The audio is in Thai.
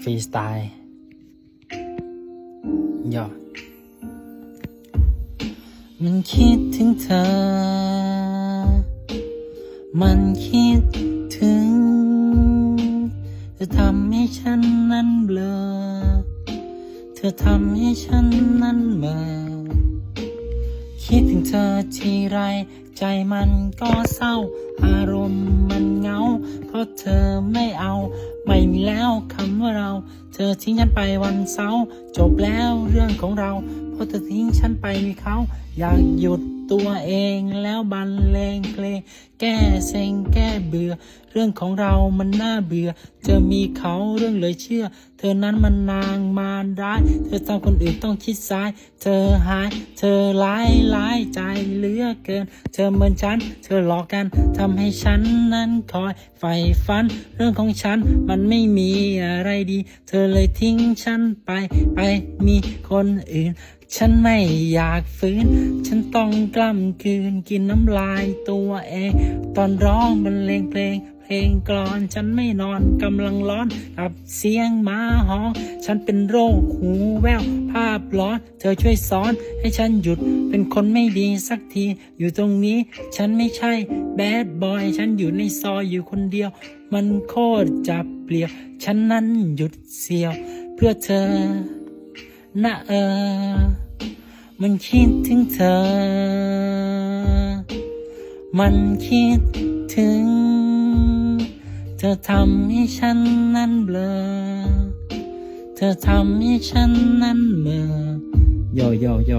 ฟรีสไตล์ย่อมันคิดถึงเธอ มันคิดถึง เธอทำให้ฉันนั้นเบลอ เธอทำให้ฉันนั้นเมื่อคิดถึงเธอทีไร ใจมันก็เศร้า อารมณ์มันเหงา ราะเธอไม่เอา ไม่มีแล้วคำว่าเรา เธอทิ้งฉันไปวันเสาร์จบแล้วเรื่องของเรา เพราะเธอทิ้งฉันไปมีเขา อยากหยุดตัวเองแล้วบรรเลงเพลงแก้เซ็งแก้เบื่อ เรื่องของเรามันน่าเบื่อ เธอมีเขาเรื่องเลยเชื่อ เธอนั้นมันนางมารร้าย เธอทำคนอื่นต้องคิดซ้าย เธอหาย เธอร้ายร้ายใจเหลือเกิน เธอเหมือนฉัน เธอหลอกกันทำให้ฉันนั้นคอยใฝ่ฝัน เรื่องของฉันมันไม่มีอะไรดี เธอเลยทิ้งฉันไป ไปมีคนอื่น ฉันไม่อยากฝืน ฉันต้องกล้ำกลืนกินน้ำลายตัวเอง ตอนร้องบรรเลงเพลง เพลงกลอนฉันไม่นอนกำลังร้อนกับเสียงหมาฮ้อง ฉันเป็นโรคหูแววภาพร้อน เธอช่วยสอนให้ฉันหยุดเป็นคนไม่ดีสักที อยู่ตรงนี้ ฉันไม่ใช่แบดบอย ฉันอยู่ในซอยอยู่คนเดียว มันโคตรจับเปลี่ยว ฉันนั้นหยุดเสียว เพื่อเธอนะเออ มันคิดถึงเธอ มันคิดถึง เธอทำให้ฉันนั้นเบลอ เธอทำให้ฉันนั้นเมื่อโยโยโย